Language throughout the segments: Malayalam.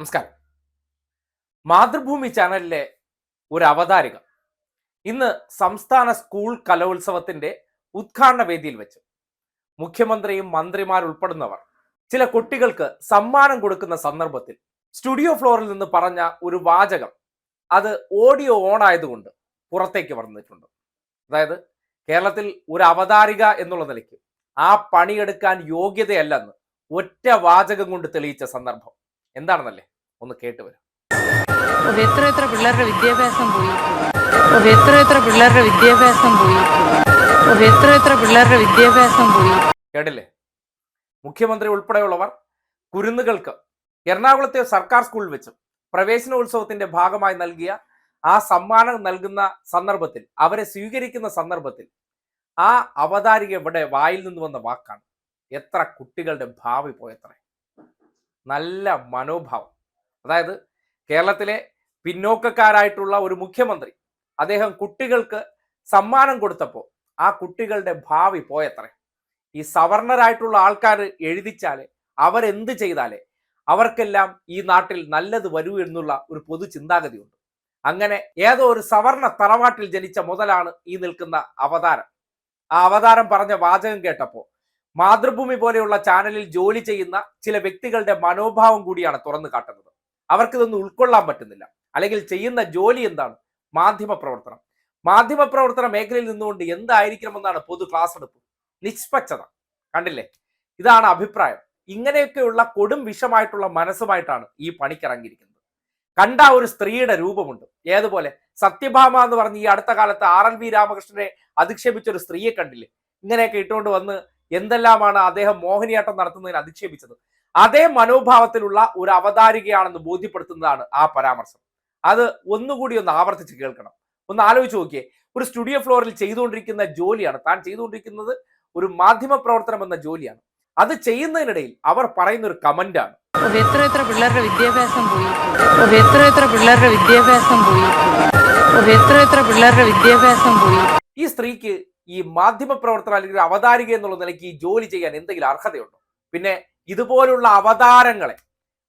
നമസ്കാരം. മാതൃഭൂമി ചാനലിലെ ഒരു അവതാരിക ഇന്ന് സംസ്ഥാന സ്കൂൾ കലോത്സവത്തിന്റെ ഉദ്ഘാടന വേദിയിൽ വെച്ച് മുഖ്യമന്ത്രിയും മന്ത്രിമാരുൾപ്പെടുന്നവർ ചില കുട്ടികൾക്ക് സമ്മാനം കൊടുക്കുന്ന സന്ദർഭത്തിൽ സ്റ്റുഡിയോ ഫ്ലോറിൽ നിന്ന് പറഞ്ഞ ഒരു വാചകം അത് ഓഡിയോ ഓൺ ആയതുകൊണ്ട് പുറത്തേക്ക് വന്നിട്ടുണ്ട്. അതായത് കേരളത്തിൽ ഒരു അവതാരിക എന്നുള്ള നിലയ്ക്ക് ആ പണിയെടുക്കാൻ യോഗ്യതയല്ലെന്ന് ഒറ്റ വാചകം കൊണ്ട് തെളിയിച്ച സന്ദർഭം. എന്താണെന്നല്ലേ? ഒന്ന് കേട്ട് വരും. എത്ര എത്ര പിള്ളേരുടെ വിദ്യാഭ്യാസം പോയി? എത്ര എത്ര പിള്ളേരുടെ വിദ്യാഭ്യാസം പോയി? എത്ര എത്ര പിള്ളേരുടെ വിദ്യാഭ്യാസം പോയി? കേട്ടില്ലേ? മുഖ്യമന്ത്രി ഉൾപ്പെടെയുള്ളവർ കുരുന്നുകൾക്ക് എറണാകുളത്തെ സർക്കാർ സ്കൂളിൽ വെച്ച് പ്രവേശനോത്സവത്തിന്റെ ഭാഗമായി നൽകിയ ആ സമ്മാനം നൽകുന്ന സന്ദർഭത്തിൽ അവരെ സ്വീകരിക്കുന്ന സന്ദർഭത്തിൽ ആ അവതാരിക ഇവിടെ വായിൽ നിന്ന് വന്ന വാക്കാണ്. എത്ര കുട്ടികളുടെ ഭാവി പോയത്ര. നല്ല മനോഭാവം. അതായത് കേരളത്തിലെ പിന്നോക്കക്കാരായിട്ടുള്ള ഒരു മുഖ്യമന്ത്രി അദ്ദേഹം കുട്ടികൾക്ക് സമ്മാനം കൊടുത്തപ്പോൾ ആ കുട്ടികളുടെ ഭാവി പോയത്രേ. ഈ സവർണരായിട്ടുള്ള ആൾക്കാർ എഴുതിച്ചാലേ അവരെന്ത് ചെയ്താലേ അവർക്കെല്ലാം ഈ നാട്ടിൽ നല്ലത് വരൂ എന്നുള്ള ഒരു പൊതു ചിന്താഗതിയുണ്ട്. അങ്ങനെ ഏതോ ഒരു സവർണ തറവാട്ടിൽ ജനിച്ച മുതലാണ് ഈ നിൽക്കുന്ന അവതാരം. ആ അവതാരം പറഞ്ഞ വാചകം കേട്ടപ്പോൾ മാതൃഭൂമി പോലെയുള്ള ചാനലിൽ ജോലി ചെയ്യുന്ന ചില വ്യക്തികളുടെ മനോഭാവം കൂടിയാണ് തുറന്നു കാട്ടുന്നത്. അവർക്കിതൊന്നും ഉൾക്കൊള്ളാൻ പറ്റുന്നില്ല. അല്ലെങ്കിൽ ചെയ്യുന്ന ജോലി എന്താണ്? മാധ്യമ പ്രവർത്തനം. മാധ്യമ പ്രവർത്തന മേഖലയിൽ നിന്നുകൊണ്ട് എന്തായിരിക്കണമെന്നാണ് പൊതു ക്ലാസ് എടുപ്പ്. നിഷ്പക്ഷത. കണ്ടില്ലേ? ഇതാണ് അഭിപ്രായം. ഇങ്ങനെയൊക്കെയുള്ള കൊടും വിഷമായിട്ടുള്ള മനസ്സുമായിട്ടാണ് ഈ പണിക്കിറങ്ങിയിരിക്കുന്നത്. കണ്ട ഒരു സ്ത്രീയുടെ രൂപമുണ്ട്. ഏതുപോലെ? സത്യഭാമ എന്ന് പറഞ്ഞ് ഈ അടുത്ത കാലത്ത് ആർ എൽ വി രാമകൃഷ്ണനെ അധിക്ഷേപിച്ച ഒരു സ്ത്രീയെ കണ്ടില്ലേ? ഇങ്ങനെയൊക്കെ ഇട്ടുകൊണ്ട് വന്ന് എന്തെല്ലാമാണ് അദ്ദേഹം മോഹിനിയാട്ടം നടത്തുന്നതിന് അധിക്ഷേപിച്ചത്? അതേ മനോഭാവത്തിലുള്ള ഒരു അവതാരികയാണെന്ന് ബോധ്യപ്പെടുത്തുന്നതാണ് ആ പരാമർശം. അത് ഒന്നുകൂടി ഒന്ന് ആവർത്തിച്ച് കേൾക്കണം. ഒന്ന് ആലോചിച്ച് നോക്കിയേ. ഒരു സ്റ്റുഡിയോ ഫ്ലോറിൽ ചെയ്തുകൊണ്ടിരിക്കുന്ന ജോലിയാണ്. താൻ ചെയ്തുകൊണ്ടിരിക്കുന്നത് ഒരു മാധ്യമ പ്രവർത്തനം എന്ന ജോലിയാണ്. അത് ചെയ്യുന്നതിനിടയിൽ അവർ പറയുന്ന ഒരു കമന്റാണ് എത്ര എത്ര പിള്ളേരുടെ വിദ്യാഭ്യാസം പോയി? എത്ര എത്ര പിള്ളേരുടെ വിദ്യാഭ്യാസം പോയി? എത്ര എത്ര പിള്ളേരുടെ വിദ്യാഭ്യാസം പോയി? ഈ സ്ത്രീക്ക് ഈ മാധ്യമ പ്രവർത്തനം അല്ലെങ്കിൽ അവതാരിക എന്നുള്ള നിലയ്ക്ക് ഈ ജോലി ചെയ്യാൻ എന്തെങ്കിലും അർഹതയുണ്ടോ? പിന്നെ ഇതുപോലുള്ള അവതാരങ്ങളെ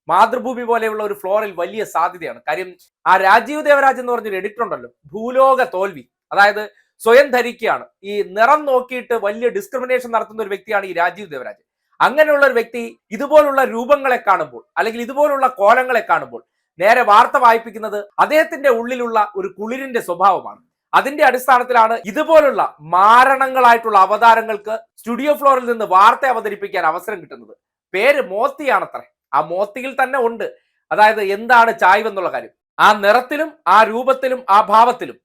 മാതൃഭൂമി പോലെയുള്ള ഒരു ഫ്ലോറിൽ വലിയ സാധ്യതയാണ്. കാര്യം ആ രാജീവ് ദേവരാജ് എന്ന് പറഞ്ഞൊരു എഡിറ്റർ ഉണ്ടല്ലോ ഭൂലോക തോൽവി. അതായത് സ്വയം ധരിക്കുകയാണ്. ഈ നിറം നോക്കിയിട്ട് വലിയ ഡിസ്ക്രിമിനേഷൻ നടത്തുന്ന ഒരു വ്യക്തിയാണ് ഈ രാജീവ് ദേവരാജ്. അങ്ങനെയുള്ള ഒരു വ്യക്തി ഇതുപോലുള്ള രൂപങ്ങളെ കാണുമ്പോൾ അല്ലെങ്കിൽ ഇതുപോലുള്ള കോലങ്ങളെ കാണുമ്പോൾ നേരെ വാർത്ത വായിപ്പിക്കുന്നത് അദ്ദേഹത്തിന്റെ ഉള്ളിലുള്ള ഒരു കുളിരിന്റെ സ്വഭാവമാണ്. അതിന്റെ അടിസ്ഥാനത്തിലാണ് ഇതുപോലുള്ള മാരണങ്ങളായിട്ടുള്ള അവതാരങ്ങൾക്ക് സ്റ്റുഡിയോ ഫ്ലോറിൽ നിന്ന് വാർത്ത അവതരിപ്പിക്കാൻ അവസരം കിട്ടുന്നത്. പേര് മോത്തിയാണത്രേ. ആ മോത്തിയിൽ തന്നെ ഉണ്ട്. അതായത് എന്താണ് ചായ്വ് എന്നുള്ള കാര്യം. ആ നിറത്തിലും ആ രൂപത്തിലും ആ ഭാവത്തിലും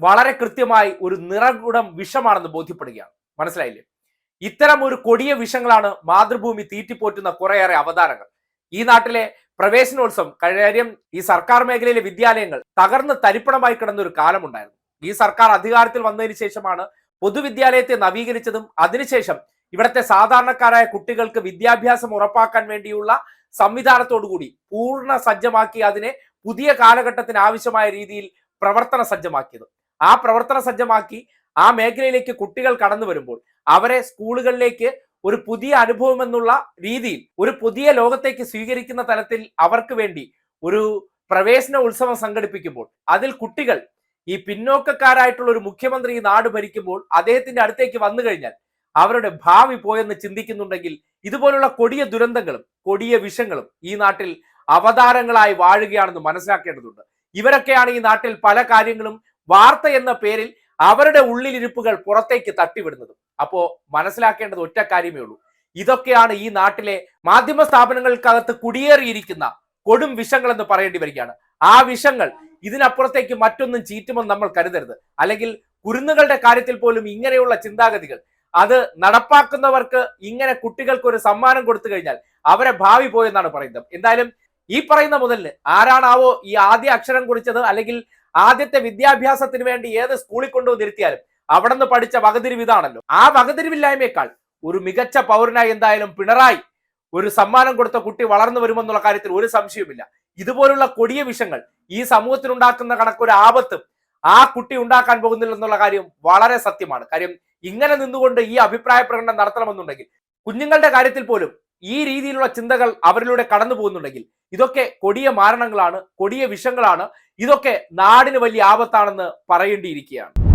വളരെ കൃത്യമായി ഒരു നിറകുടം വിഷമാണെന്ന് ബോധ്യപ്പെടുകയാണ്. മനസ്സിലായില്ലേ? ഇത്തരം ഒരു കൊടിയ വിഷങ്ങളാണ് മാതൃഭൂമി തീറ്റിപ്പോറ്റുന്ന കുറേയേറെ അവതാരങ്ങൾ. ഈ നാട്ടിലെ പ്രവേശനോത്സവം കഴിഞ്ഞ ഈ സർക്കാർ മേഖലയിലെ വിദ്യാലയങ്ങൾ തകർന്ന് തരിപ്പണമായി കിടന്ന ഒരു കാലമുണ്ടായിരുന്നു. ഈ സർക്കാർ അധികാരത്തിൽ വന്നതിന് ശേഷമാണ് പൊതുവിദ്യാലയത്തെ നവീകരിച്ചതും അതിനുശേഷം ഇവിടുത്തെ സാധാരണക്കാരായ കുട്ടികൾക്ക് വിദ്യാഭ്യാസം ഉറപ്പാക്കാൻ വേണ്ടിയുള്ള സംവിധാനത്തോടുകൂടി പൂർണ സജ്ജമാക്കി അതിനെ പുതിയ കാലഘട്ടത്തിന് ആവശ്യമായ രീതിയിൽ പ്രവർത്തന സജ്ജമാക്കിയത്. ആ പ്രവർത്തന സജ്ജമാക്കി ആ മേഖലയിലേക്ക് കുട്ടികൾ കടന്നു വരുമ്പോൾ അവരെ സ്കൂളുകളിലേക്ക് ഒരു പുതിയ അനുഭവം എന്നുള്ള രീതിയിൽ ഒരു പുതിയ ലോകത്തേക്ക് സ്വീകരിക്കുന്ന തലത്തിൽ അവർക്ക് വേണ്ടി ഒരു പ്രവേശന ഉത്സവം സംഘടിപ്പിക്കുമ്പോൾ അതിൽ കുട്ടികൾ ഈ പിന്നോക്കക്കാരായിട്ടുള്ള ഒരു മുഖ്യമന്ത്രി ഈ നാട് ഭരിക്കുമ്പോൾ അദ്ദേഹത്തിന്റെ അടുത്തേക്ക് വന്നു കഴിഞ്ഞാൽ അവരുടെ ഭാവി പോയെന്ന് ചിന്തിക്കുന്നുണ്ടെങ്കിൽ ഇതുപോലുള്ള കൊടിയ ദുരന്തങ്ങളും കൊടിയ വിഷങ്ങളും ഈ നാട്ടിൽ അവതാരങ്ങളായി വാഴുകയാണെന്ന് മനസ്സിലാക്കേണ്ടതുണ്ട്. ഇവരൊക്കെയാണ് ഈ നാട്ടിൽ പല കാര്യങ്ങളും വാർത്ത എന്ന പേരിൽ അവരുടെ ഉള്ളിലിരിപ്പുകൾ പുറത്തേക്ക് തട്ടിവിടുന്നത്. അപ്പോ മനസ്സിലാക്കേണ്ടത് ഒറ്റ കാര്യമേ ഉള്ളൂ. ഇതൊക്കെയാണ് ഈ നാട്ടിലെ മാധ്യമ സ്ഥാപനങ്ങൾക്കകത്ത് കുടിയേറിയിരിക്കുന്ന കൊടും വിഷങ്ങൾ എന്ന് പറയേണ്ടി വരികയാണ്. ആ വിഷങ്ങൾ ഇതിനപ്പുറത്തേക്ക് മറ്റൊന്നും ചീറ്റുമെന്ന് നമ്മൾ കരുതരുത്. അല്ലെങ്കിൽ കുരുന്നുകളുടെ കാര്യത്തിൽ പോലും ഇങ്ങനെയുള്ള ചിന്താഗതികൾ. അത് നടപ്പാക്കുന്നവർക്ക് ഇങ്ങനെ കുട്ടികൾക്ക് ഒരു സമ്മാനം കൊടുത്തു കഴിഞ്ഞാൽ അവരെ ഭാവി പോയെന്നാണ് പറയുന്നത്. എന്തായാലും ഈ പറയുന്ന മുതലിന് ആരാണാവോ ഈ ആദ്യ അക്ഷരം കുറിച്ചത് അല്ലെങ്കിൽ ആദ്യത്തെ വിദ്യാഭ്യാസത്തിന് വേണ്ടി ഏത് സ്കൂളിൽ കൊണ്ടുവന്ന് ഇരുത്തിയാലും അവിടെ നിന്ന് പഠിച്ച വകതിരിവ് ഇതാണല്ലോ. ആ വകതിരിവില്ലായ്മയേക്കാൾ ഒരു മികച്ച പൗരനായി എന്തായാലും പിണറായി ഒരു സമ്മാനം കൊടുത്ത കുട്ടി വളർന്നു വരുമെന്നുള്ള കാര്യത്തിൽ ഒരു സംശയവുമില്ല. ഇതുപോലുള്ള കൊടിയ വിഷങ്ങൾ ഈ സമൂഹത്തിനുണ്ടാക്കുന്ന കണക്കൊരു ആപത്ത് ആ കുട്ടി ഉണ്ടാക്കാൻ പോകുന്നില്ല എന്നുള്ള കാര്യം വളരെ സത്യമാണ്. കാര്യം ഇങ്ങനെ നിന്നുകൊണ്ട് ഈ അഭിപ്രായ പ്രകടനം നടത്തണമെന്നുണ്ടെങ്കിൽ കുഞ്ഞുങ്ങളുടെ കാര്യത്തിൽ പോലും ഈ രീതിയിലുള്ള ചിന്തകൾ അവരിലൂടെ കടന്നു പോകുന്നുണ്ടെങ്കിൽ ഇതൊക്കെ കൊടിയ മാരണങ്ങളാണ് കൊടിയ വിഷങ്ങളാണ് ഇതൊക്കെ നാടിന് വലിയ ആപത്താണെന്ന് പറയേണ്ടിയിരിക്കുകയാണ്.